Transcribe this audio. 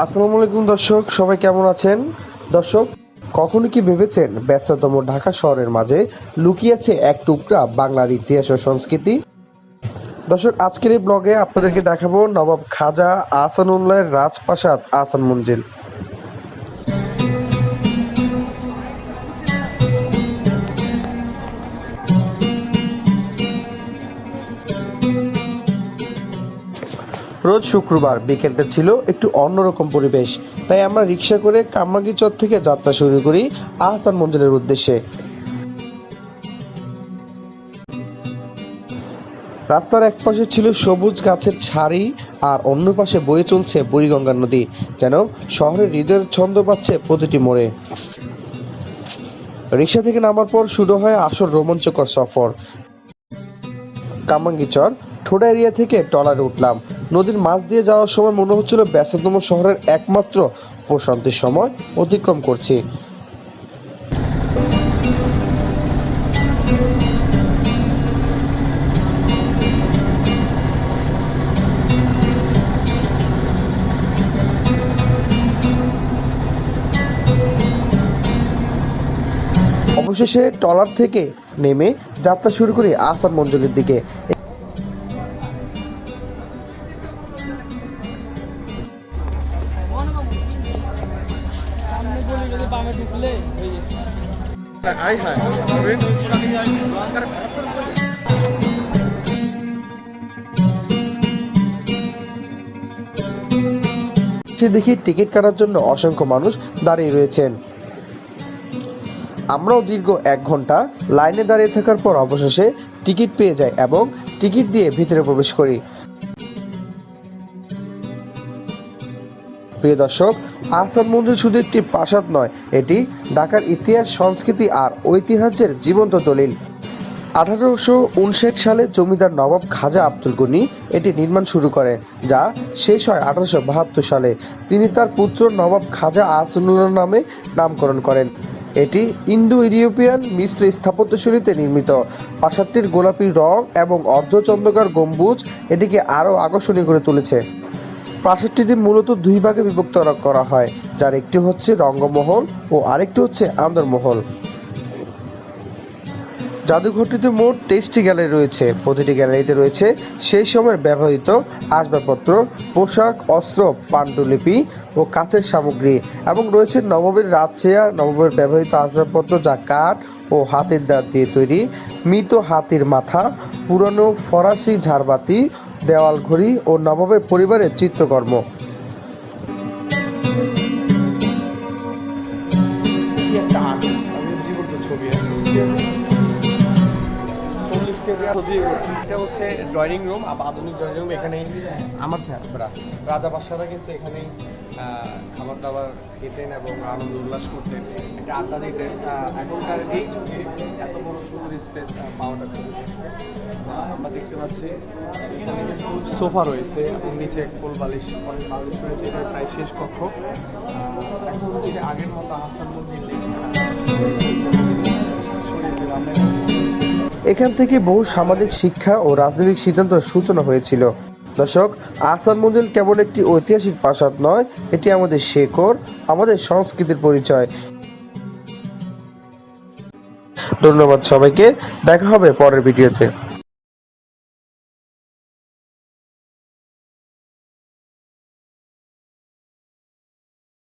আসসালামু আলাইকুম, দর্শক। সবাই কেমন আছেন? দর্শক, কখনো কি ভেবেছেন ব্যস্ততম ঢাকা শহরের মাঝে লুকিয়ে আছে এক টুকরা বাংলার ইতিহাস ও সংস্কৃতি? দর্শক, আজকের এই ব্লগে আপনাদেরকে দেখাবো নবাব খাজা আহসানুল্লাহের রাজপ্রাসাদ আসান মঞ্জিল। রোজ শুক্রবার বিকেলটা ছিল একটু অন্যরকম পরিবেশ। তাই আমরা রিক্সা করে কামাগিচর থেকে যাত্রা শুরু করি আহসান মঞ্জিলের উদ্দেশ্যে। রাস্তার এক পাশে ছিল সবুজ গাছের ছাড়ি আর অন্য পাশে বয়ে চলছে বুড়িগঙ্গা নদী, যেন শহরের হৃদয়ের ছন্দ পাচ্ছে প্রতিটি মোড়ে। রিক্সা থেকে নামার পর শুরু হয় আসল রোমাঞ্চকর সফর। কামাঙ্গিচর ঠোডা এরিয়া থেকে ট্রলারে উঠলাম। নদীর মাছ দিয়ে যাওয়ার সময় মনে হচ্ছিল ব্যস্ততম শহরের একমাত্র প্রশান্তির সময় অতিক্রম করছি। অবশেষে ট্রলার থেকে নেমে যাত্রা শুরু করি আসান মঞ্জিলের দিকে। দেখি টিকিট কাটার জন্য অসংখ্য মানুষ দাঁড়িয়ে রয়েছেন। আমরাও দীর্ঘ এক ঘণ্টা লাইনে দাঁড়িয়ে থাকার পর অবশেষে টিকিট পেয়ে যাই এবং টিকিট দিয়ে ভিতরে প্রবেশ করি। প্রিয় দর্শক, আহসান মন্দির শুধু একটি প্রাসাদ নয়, এটি ঢাকার ইতিহাস, সংস্কৃতি আর ঐতিহ্যের জীবন্ত দলিল। আঠারোশো উনষাট সালে জমিদার নবাব খাজা আব্দুল গনি এটি নির্মাণ শুরু করেন, যা শেষ হয় আঠারোশো বাহাত্তর সালে। তিনি তার পুত্র নবাব খাজা আহসানুল্লাহ নামে নামকরণ করেন। এটি ইন্দো ইউরোপিয়ান মিশ্র স্থাপত্যশৈলীতে নির্মিত। প্রাসাদটির গোলাপি রং এবং অর্ধচন্দ্রকার গম্বুজ এটিকে আরও আকর্ষণীয় করে তুলেছে। প্রাসাদটিতে মূলত দুই ভাগে বিভক্ত করা হয়, যার একটি হচ্ছে রঙ্গমহল ও আরেকটি হচ্ছে আন্দরমহল। জাদুঘরটিতে মোট তেইশটি গ্যালারি রয়েছে। প্রতিটি গ্যালারিতে রয়েছে সেই সময়ের ব্যবহৃত আসবাবপত্র, পোশাক, অস্ত্র, পাণ্ডুলিপি ও কাচের সামগ্রী এবং রয়েছে নবাবের রাজচেয়া নবাবের ব্যবহৃত আসবাবপত্র যা কাঠ ও হাতের দাঁত দিয়ে তৈরি। মৃত হাতির মাথা, পুরনো ফরাসি ঝাড়বাতি দেওয়াল ঘড়ি ও নবাবের পরিবারের চিত্রকর্ম। এটা হচ্ছে ড্রয়িং রুম আধুনিক ড্রয়িং রুম। এখানে আমার রাজা বাদশারা কিন্তু এখানেই আহ, খাবার দাবার খেতেন এবং আনন্দ উল্লাস করতেন। একটা আড্ডা দিতেন। এখনকার এই যুগে এত বড় সুন্দর স্পেস পাওয়াটা আমরা দেখতে পাচ্ছি এখানে সোফা রয়েছে এবং নিচে কোল বালিশ অনেক বালিশ রয়েছে। এটা প্রায় শেষ কক্ষ। এখন হচ্ছে আগের মতো আসান মন্দির আমরা এখান থেকে বহু সামাজিক শিক্ষা ও রাজনৈতিক সিদ্ধান্তের সূচনা হয়েছিল। দর্শক আসান মঞ্জিল কেবল একটি ঐতিহাসিক প্রাসাদ নয়, এটি আমাদের শেকড়, আমাদের সংস্কৃতির পরিচয়। ধন্যবাদ সবাইকে, দেখা হবে পরের ভিডিওতে।